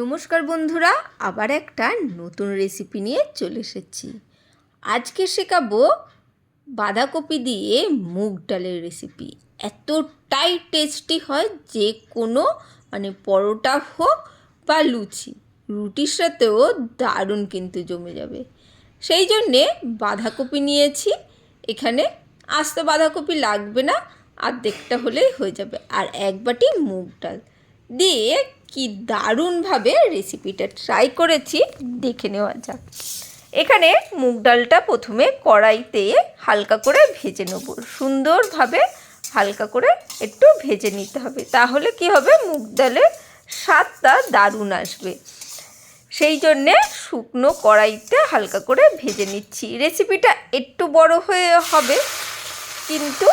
নমস্কার বন্ধুরা, আবার একটা নতুন রেসিপি নিয়ে চলে এসেছি। আজকে শেখাবো বাঁধাকপি দিয়ে মুগ ডালের রেসিপি এতটাই টেস্টি হয় যে কোনো মানে পরোটা হোক বা লুচি, রুটির সাথেও দারুণ কিন্তু জমে যাবে। সেই জন্যে বাঁধাকপি নিয়েছি, এখানে আস্ত বাঁধাকপি লাগবে না, অর্ধেকটা হলেই হয়ে যাবে। আর এক বাটি মুগ ডাল। দিয়ে কি দারুণভাবে রেসিপিটা ট্রাই করেছি, দেখে নেওয়া যাক। এখানে মুগ ডালটা প্রথমে কড়াইতে হালকা করে ভেজে নেব। সুন্দরভাবে হালকা করে একটু ভেজে নিতে হবে। তাহলে কি হবে? মুগ ডালের স্বাদটা দারুণ আসবে। সেই জন্যে শুকনো কড়াইতে হালকা করে ভেজে নিচ্ছি। রেসিপিটা একটু বড় হয়ে হবে, কিন্তু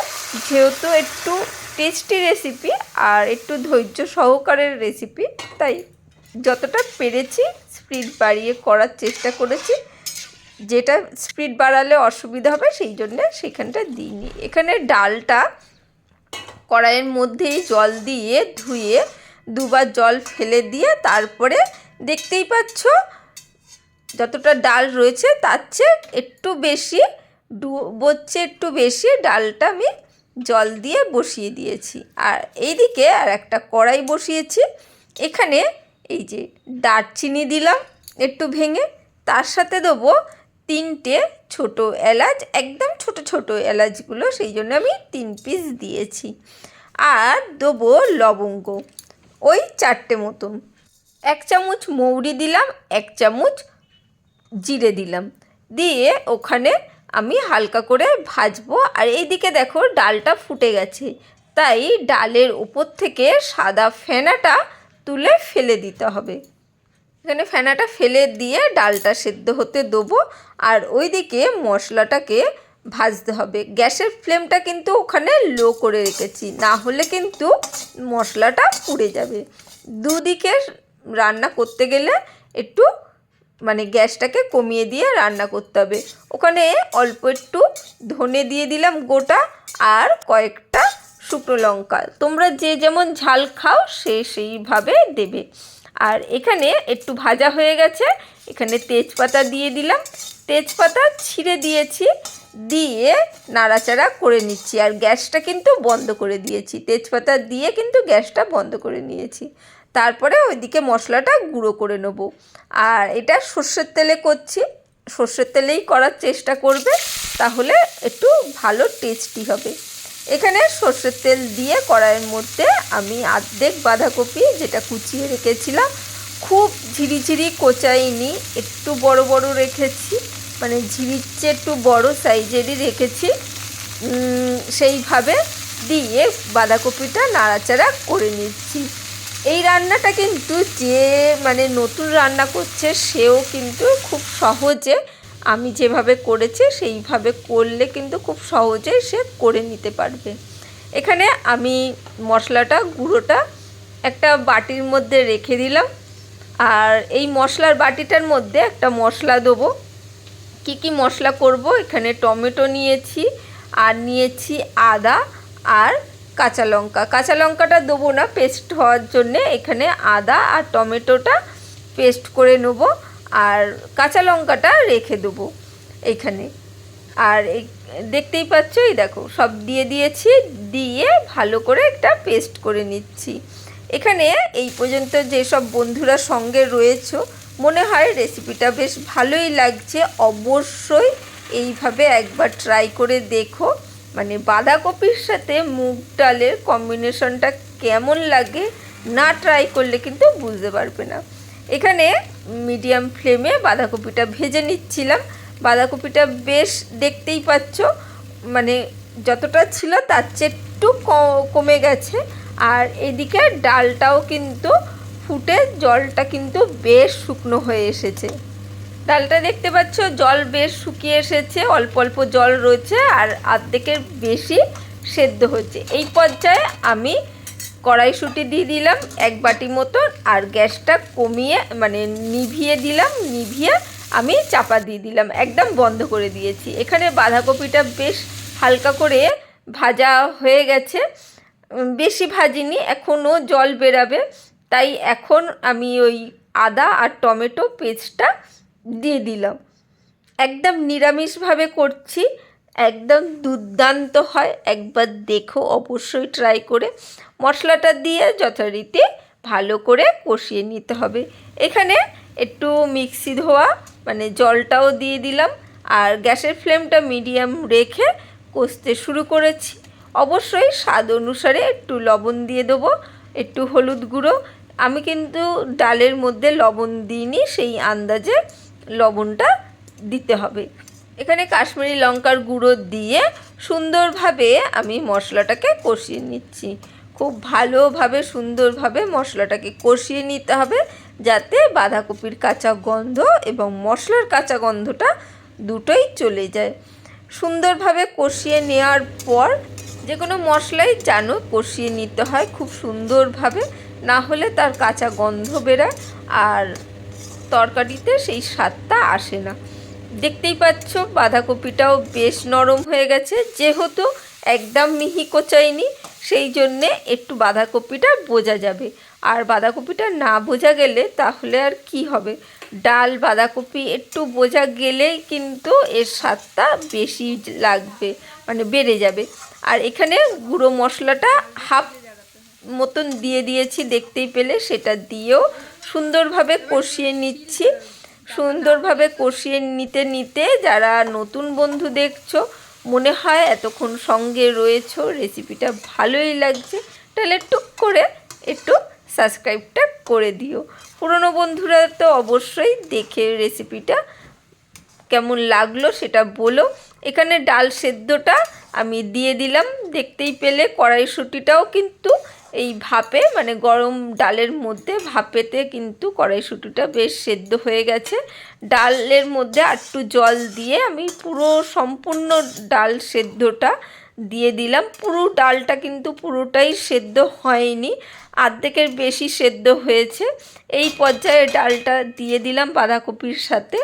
যেহেতু একটু টেস্টি রেসিপি আর একটু ধৈর্য সহকারের রেসিপি। তাই যতটা পেরেছি স্পিড বাড়িয়ে করার চেষ্টা করেছি। যেটা স্পিড বাড়ালে অসুবিধা হবে, সেই জন্য সেখানটা দিইনি। এখানে ডালটা কড়াইয়ের মধ্যেই জল দিয়ে ধুয়ে দুবার জল ফেলে দিয়ে তারপরে দেখতেই পাচ্ছ যতটা ডাল রয়েছে, তার চেয়ে একটু বেশি, ডুবোচ্ছে একটু বেশি, ডালটা আমি জল দিয়ে বসিয়ে দিয়েছি। আর এইদিকে আর একটা কড়াই বসিয়েছি। এখানে এই যে দারচিনি দিলাম একটু ভেঙে। তার সাথে দেবো তিনটে ছোট এলাচ, একদম ছোট ছোট এলাচগুলো, সেই জন্য আমি তিন পিস দিয়েছি। আর দেবো লবঙ্গ, ওই চারটে মতন। এক চামচ মৌরি দিলাম, এক চামচ জিরে দিলাম। দিয়ে ওখানে আমি হালকা করে ভাজবো। আর এইদিকে দেখো ডালটা ফুটে গেছে। তাই ডালের উপর থেকে সাদা ফেনাটা তুলে ফেলে দিতে হবে। এখানে ফেনাটা ফেলে দিয়ে ডালটা সেদ্ধ হতে দেবো। আর ওইদিকে মশলাটাকে ভাজতে হবে। গ্যাসের ফ্লেমটা কিন্তু ওখানে লো করে রেখেছি। না হলে কিন্তু মশলাটা পুড়ে যাবে। দুদিকে রান্না করতে গেলে একটু মানে গ্যাসটাকে কমিয়ে দিয়ে রান্না করতে হবে। ওখানে অল্প একটু ধনে দিয়ে দিলাম গোটা আর কয়েকটা শুকনো লঙ্কা। তোমরা যে যেমন ঝাল খাও সে সেইভাবে দেবে। আর এখানে একটু ভাজা হয়ে গেছে। এখানে তেজপাতা দিয়ে দিলাম। তেজপাতা ছিঁড়ে দিয়েছি, দিয়ে নাড়াচাড়া করে নিচ্ছি। আর গ্যাসটা কিন্তু বন্ধ করে দিয়েছি। তেজপাতা দিয়ে কিন্তু গ্যাসটা বন্ধ করে নিয়েছি। তারপরে ওইদিকে মশলাটা গুঁড়ো করে নেব। আর এটা সর্ষের তেলে করছি। সর্ষের তেলেই করার চেষ্টা করবে, তাহলে একটু ভালো টেস্টি হবে। এখানে সর্ষের তেল দিয়ে কড়াইয়ের মধ্যে আমি আর্ধেক বাঁধাকপি, যেটা কুচিয়ে রেখেছিলাম, খুব ঝিরিঝিরি কোচাইনি, একটু বড় বড় রেখেছি মানে ঝিরির চেয়ে একটু বড় সাইজেরই রেখেছি। সেইভাবে দিয়ে বাঁধাকপিটা নাড়াচাড়া করে নিচ্ছি। এই রান্নাটা কিন্তু যে মানে নতুন রান্না করছে, সেও কিন্তু খুব সহজে আমি যেভাবে করেছি, সেইভাবে করলে কিন্তু খুব সহজে সে করে নিতে পারবে। এখানে আমি মশলাটা, গুঁড়োটা একটা বাটির মধ্যে রেখে দিলাম। আর এই মশলার বাটিটার মধ্যে একটা মশলা দেবো। কী কী মশলা করব? এখানে টমেটো নিয়েছি, আর নিয়েছি আদা, আর কাঁচা লঙ্কা। কাঁচা লঙ্কাটা দেবো না পেস্ট হওয়ার জন্যে এখানে আদা আর টমেটোটা পেস্ট করে নেব আর কাঁচা লঙ্কাটা রেখে দেবো এখানে। আর দেখতেই পাচ্ছ, এই দেখো, সব দিয়ে দিয়েছি, দিয়ে ভালো করে একটা পেস্ট করে নিচ্ছি। এখানে এই পর্যন্ত যেসব বন্ধুরা সঙ্গে রয়েছে, মনে হয় রেসিপিটা বেশ ভালোই লাগছে। অবশ্যই এইভাবে একবার ট্রাই করে দেখো। মানে বাঁধাকপির সাথে মুগ ডালের কম্বিনেশনটা কেমন লাগে না ট্রাই করলে কিন্তু বুঝতে পারবে না। এখানে মিডিয়াম ফ্লেমে বাঁধাকপিটা ভেজে নিচ্ছিলাম। বাঁধাকপিটা বেশ দেখতেই পাচ্ছ মানে যতটা ছিল তার চেয়ে একটু কমে গেছে। আর এদিকে ডালটাও কিন্তু ফুটে, জলটা কিন্তু বেশ শুকনো হয়ে এসেছে। ডালটা দেখতে পাচ্ছ, জল বেশ শুকিয়ে এসেছে, অল্প অল্প জল রয়েছে আর আর্ধেকের বেশি সেদ্ধ হচ্ছে এই পর্যায়ে আমি কড়াইশুঁটি দিয়ে দিলাম এক বাটি মতন আর গ্যাসটা কমিয়ে মানে নিভিয়ে দিলাম, নিভিয়ে আমি চাপা দিয়ে দিলাম, একদম বন্ধ করে দিয়েছি। এখানে বাঁধাকপিটা বেশ হালকা করে ভাজা হয়ে গেছে। বেশি ভাজিনি এখনও জল বেরাবে। তাই এখন আমি ওই আদা আর টমেটো পেস্টটা দিয়ে দিলাম। একদম নিরামিষভাবে করছি, একদম দুর্দান্ত হয়। একবার দেখো, অবশ্যই ট্রাই করে মশলাটা দিয়ে যথারীতি ভালো করে কষিয়ে নিতে হবে। এখানে একটু মিক্সি ধোয়া মানে জলটাও দিয়ে দিলাম। আর গ্যাসের ফ্লেমটা মিডিয়াম রেখে কষতে শুরু করেছি। অবশ্যই স্বাদ অনুসারে একটু লবণ দিয়ে দেবো, একটু হলুদ গুঁড়ো। আমি কিন্তু ডালের মধ্যে লবণ দিইনি, সেই আন্দাজে লবণটা দিতে হবে। এখানে কাশ্মীরি লঙ্কার গুঁড়ো দিয়ে সুন্দরভাবে আমি মশলাটাকে কষিয়ে নিচ্ছি। খুব ভালোভাবে, সুন্দরভাবে মশলাটাকে কষিয়ে নিতে হবে যাতে বাঁধাকপির কাঁচা গন্ধ এবং মশলার কাঁচা গন্ধটা দুটোই চলে যায়। সুন্দরভাবে কষিয়ে নেওয়ার পর যে কোনো মশলাই জানো কষিয়ে নিতে হয় খুব সুন্দরভাবে, না হলে তার কাঁচা গন্ধ বেরায়। আর তরকারিতে সেই স্বাদটা আসে না। দেখতেই পাচ্ছ, বাঁধাকপিটাও বেশ নরম হয়ে গেছে। যেহেতু একদম মিহি কোচাইনি সেই জন্যে একটু বাঁধাকপিটা বোঝা যাবে। আর বাঁধাকপিটা না বোঝা গেলে তাহলে আর কি হবে? ডাল, বাঁধাকপি একটু বোঝা গেলেই কিন্তু এর স্বাদটা বেশি লাগবে মানে বেড়ে যাবে। আর এখানে গুঁড়ো মশলাটা হাফ মতন দিয়ে দিয়েছি, দেখতেই পেলে সেটা দিয়েও সুন্দরভাবে কষিয়ে নিচ্ছি। সুন্দরভাবে কষিয়ে নিতে নিতে যারা নতুন বন্ধু দেখছ, মনে হয় এতক্ষণ সঙ্গে রয়েছো রেসিপিটা ভালোই লাগছে, তাহলে টুক করে একটু সাবস্ক্রাইবটা করে দিও। পুরনো বন্ধুরা তো অবশ্যই দেখে রেসিপিটা কেমন লাগল সেটা বলো। এখানে ডাল সেদ্ধটা আমি দিয়ে দিলাম, দেখতেই পেলে কড়াইশুঁটিটাও কিন্তু এই ভাপে মানে গরম ডালের মধ্যে ভাপেতে কিন্তু কড়াইশুঁটিটা বেশ সেদ্ধ হয়ে গেছে। ডালের মধ্যে একটু জল দিয়ে আমি পুরো সম্পূর্ণ ডাল সেদ্ধটা দিয়ে দিলাম। পুরো ডালটা কিন্তু পুরোটাই সেদ্ধ হয়নি আর্ধেকের বেশি সেদ্ধ হয়েছে। এই পর্যায়ে ডালটা দিয়ে দিলাম বাঁধাকপির সাথে।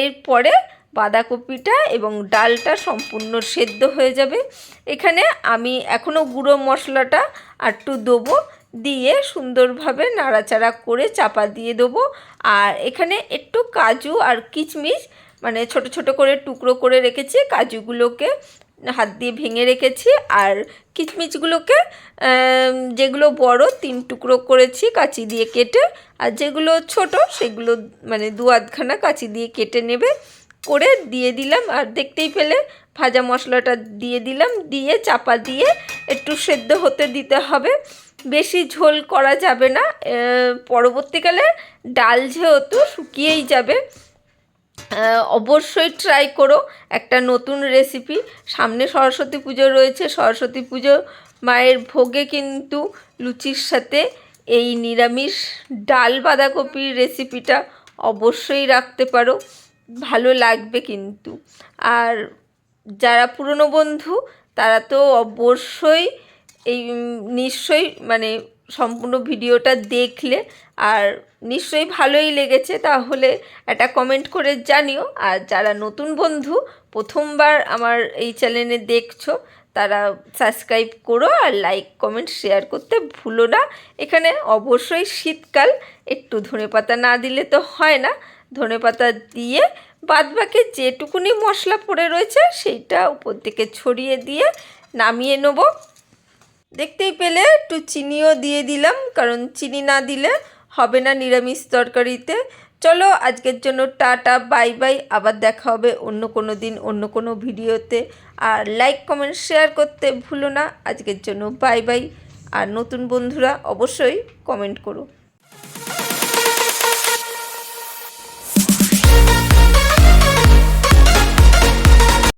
এরপরে বাঁধাকপিটা এবং ডালটা সম্পূর্ণ সেদ্ধ হয়ে যাবে। এখানে আমি এখনও গুঁড়ো মশলাটা একটু দেবো, দিয়ে সুন্দরভাবে নাড়াচাড়া করে চাপা দিয়ে দেবো। আর এখানে একটু কাজু আর কিচমিচ মানে ছোট ছোট করে টুকরো করে রেখেছি, কাজুগুলোকে হাত দিয়ে ভেঙে রেখেছি। আর কিচমিচগুলোকে যেগুলো বড় তিন টুকরো করেছি কাঁচি দিয়ে কেটে, আর যেগুলো ছোট সেগুলো মানে দু আধখানা কাঁচি দিয়ে কেটে নেবে। করে দিয়ে দিলাম। আর দেখতেই পেলে ভাজা মশলাটা দিয়ে দিলাম। দিয়ে চাপা দিয়ে একটু সেদ্ধ হতে দিতে হবে। বেশি ঝোল করা যাবে না। পরবর্তীকালে ডাল যেহেতু শুকিয়েই যাবে অবশ্যই ট্রাই করো একটা নতুন রেসিপি সামনে সরস্বতী পুজো রয়েছে। সরস্বতী পুজো মায়ের ভোগে কিন্তু লুচির সাথে এই নিরামিষ ডাল বাঁধাকপির রেসিপিটা অবশ্যই রাখতে পারো। ভালো লাগবে কিন্তু। আর যারা পুরনো বন্ধু, তারা তো অবশ্যই এই নিশ্চয়ই মানে সম্পূর্ণ ভিডিওটা দেখলে। আর নিশ্চয়ই ভালোই লেগেছে, তাহলে একটা কমেন্ট করে জানিও। আর যারা নতুন বন্ধু, প্রথমবার আমার এই চ্যানেলে দেখছ তারা সাবস্ক্রাইব করো আর লাইক কমেন্ট শেয়ার করতে ভুলো না। এখানে অবশ্যই শীতকাল, একটু ধনে পাতা না দিলে তো হয় না। ধনে পাতা দিয়ে বাদবাকি যেটুকুনি মশলা পড়ে রয়েছে, সেইটা উপর থেকে ছড়িয়ে দিয়ে নামিয়ে নেব। দেখতেই পেলে একটু চিনিও দিয়ে দিলাম, কারণ চিনি না দিলে হবে না নিরামিষ তরকারিতে। চলো আজকের জন্য টাটা, বাই বাই। আবার দেখা হবে অন্য কোনো দিন, অন্য কোনো ভিডিওতে। আর লাইক কমেন্ট শেয়ার করতে ভুলো না। আজকের জন্য বাই বাই। আর নতুন বন্ধুরা অবশ্যই কমেন্ট করো।